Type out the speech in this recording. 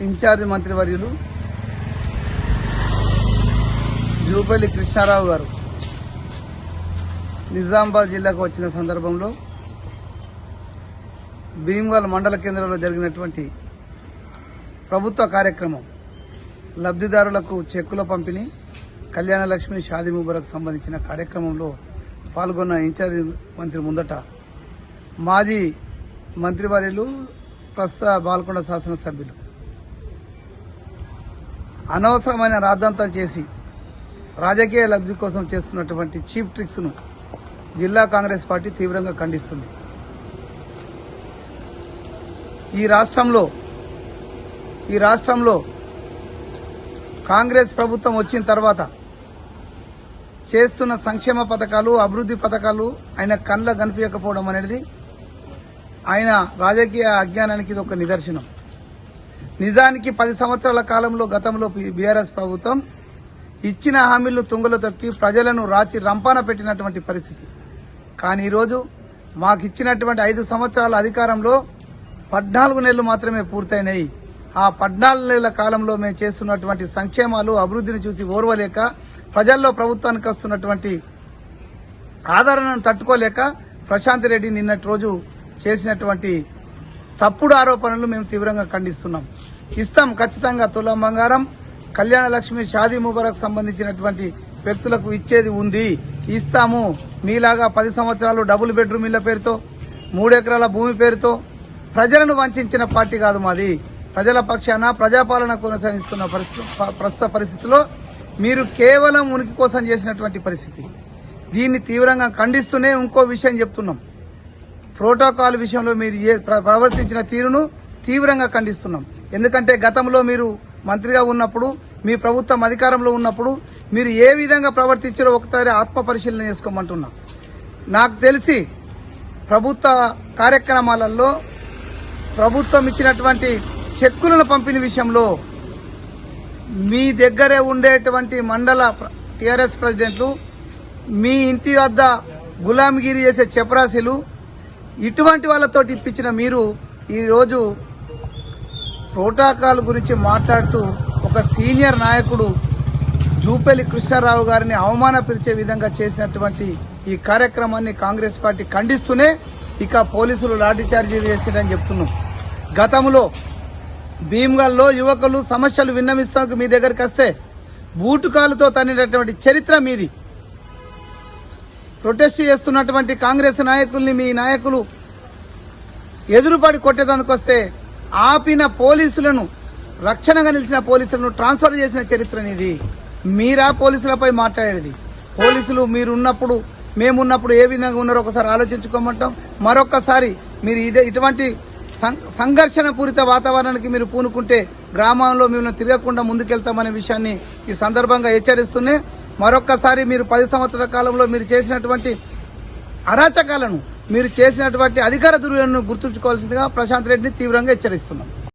Incharge మంత్రివర్యులు జూపల్లి కృష్ణారావు గారు నిజామాబాద్ జిల్లాకు వచ్చిన సందర్భంలో భీమ్గల్ మండల కేంద్రంలో జరిగినటువంటి ప్రభుత్వ కార్యక్రమం లబ్ధిదారులకు చెక్కుల పంపిణీ కళ్యాణ లక్ష్మి షాది ముబరకు సంబంధించిన కార్యక్రమంలో పాల్గొన్న ఇన్ఛార్జి మంత్రి ముందట మాజీ మంత్రివర్యులు ప్రస్తుత బాల్కొండ శాసనసభ్యులు. అనవసరమైన రాద్ధాంతం చేసి రాజకీయ లబ్ధి కోసం చేస్తున్నటువంటి చీప్ ట్రిక్స్ను జిల్లా కాంగ్రెస్ పార్టీ తీవ్రంగా ఖండిస్తుంది. ఈ రాష్ట్రంలో ఈ రాష్ట్రంలో కాంగ్రెస్ ప్రభుత్వం వచ్చిన తర్వాత చేస్తున్న సంక్షేమ పథకాలు అభివృద్ధి పథకాలు ఆయన కళ్ళ కనిపించకపోవడం అనేది ఆయన రాజకీయ అజ్ఞానానికి ఇది ఒక నిదర్శనం. నిజానికి పది సంవత్సరాల కాలంలో గతంలో బీఆర్ఎస్ ప్రభుత్వం ఇచ్చిన హామీలను తుంగలు తొక్కి ప్రజలను రాచి రంపాన పెట్టినటువంటి పరిస్థితి. కానీ ఈరోజు మాకు ఇచ్చినటువంటి ఐదు సంవత్సరాల అధికారంలో పద్నాలుగు నెలలు మాత్రమే పూర్తయినాయి. ఆ పద్నాలుగు నెలల కాలంలో మేము చేస్తున్నటువంటి సంక్షేమాలు అభివృద్ధిని చూసి ఓర్వలేక ప్రజల్లో ప్రభుత్వానికి వస్తున్నటువంటి ఆదరణను తట్టుకోలేక ప్రశాంత్ రెడ్డి నిన్నటి రోజు చేసినటువంటి తప్పుడు ఆరోపణలు మేము తీవ్రంగా ఖండిస్తున్నాం. ఇస్తాం ఖచ్చితంగా తులం బంగారం కళ్యాణ లక్ష్మి షాదీ ముబారక్ సంబంధించినటువంటి వ్యక్తులకు ఇచ్చేది ఉంది. ఇస్తాము. మీలాగా పది సంవత్సరాలు డబుల్ బెడ్రూమ్ ఇళ్ళ పేరుతో మూడెకరాల భూమి పేరుతో ప్రజలను వంచిన పార్టీ కాదు మాది. ప్రజల పక్షాన ప్రజాపాలన కొనసాగిస్తున్న పరిస్థితి ప్రస్తుత పరిస్థితిలో మీరు కేవలం ఉనికి కోసం చేసినటువంటి పరిస్థితి. దీన్ని తీవ్రంగా ఖండిస్తూనే ఇంకో విషయం చెప్తున్నాం. ప్రోటోకాల్ విషయంలో మీరు ఏ ప్రవర్తించిన తీరును తీవ్రంగా ఖండిస్తున్నాం. ఎందుకంటే గతంలో మీరు మంత్రిగా ఉన్నప్పుడు మీ ప్రభుత్వం అధికారంలో ఉన్నప్పుడు మీరు ఏ విధంగా ప్రవర్తించారో ఒకసారి ఆత్మ పరిశీలన చేసుకోమంటున్నా. నాకు తెలిసి ప్రభుత్వ కార్యక్రమాలలో ప్రభుత్వం ఇచ్చినటువంటి చెక్కులను పంపిణీ విషయంలో మీ దగ్గరే ఉండేటువంటి మండల టీఆర్ఎస్ ప్రెసిడెంట్లు మీ ఇంటి వద్ద గులాంగిరి చేసే చెపరాశులు ఇటువంటి వాళ్ళతో ఇప్పించిన మీరు ఈరోజు ప్రోటోకాల్ గురించి మాట్లాడుతూ ఒక సీనియర్ నాయకుడు జూపల్లి కృష్ణారావు గారిని అవమానపరిచే విధంగా చేసినటువంటి ఈ కార్యక్రమాన్ని కాంగ్రెస్ పార్టీ ఖండిస్తూనే ఇక పోలీసులు లాఠీచార్జీ చేసిందని చెప్తున్నాం. గతంలో భీమ్గల్లో యువకులు సమస్యలు విన్నవిస్తానికి మీ దగ్గరికి వస్తే బూటుకాలతో తన్నినటువంటి చరిత్ర మీది. ప్రొటెస్ట్ చేస్తున్నటువంటి కాంగ్రెస్ నాయకుల్ని మీ నాయకులు ఎదురుపడి కొట్టేదానికి వస్తే ఆపిన పోలీసులను రక్షణగా నిలిచిన పోలీసులను ట్రాన్స్ఫర్ చేసిన చరిత్ర ఇది మీరా పోలీసులపై మాట్లాడేది? పోలీసులు మీరున్నప్పుడు మేమున్నప్పుడు ఏ విధంగా ఉన్నారో ఒకసారి ఆలోచించుకోమంటాం. మరొకసారి మీరు ఇదే ఇటువంటి సం- సంఘర్షణ పూరిత వాతావరణానికి మీరు పూనుకుంటే గ్రామంలో మిమ్మల్ని తిరగకుండా ముందుకెళ్తామనే విషయాన్ని ఈ సందర్భంగా హెచ్చరిస్తూనే మరొక్కసారి మీరు పది సంవత్సరాల కాలంలో మీరు చేసినటువంటి అరాచకాలను మీరు చేసినటువంటి అధికార దుర్వినియోగం గుర్తుంచుకోవాల్సిందిగా ప్రశాంత్ రెడ్డిని తీవ్రంగా హెచ్చరిస్తున్నాం.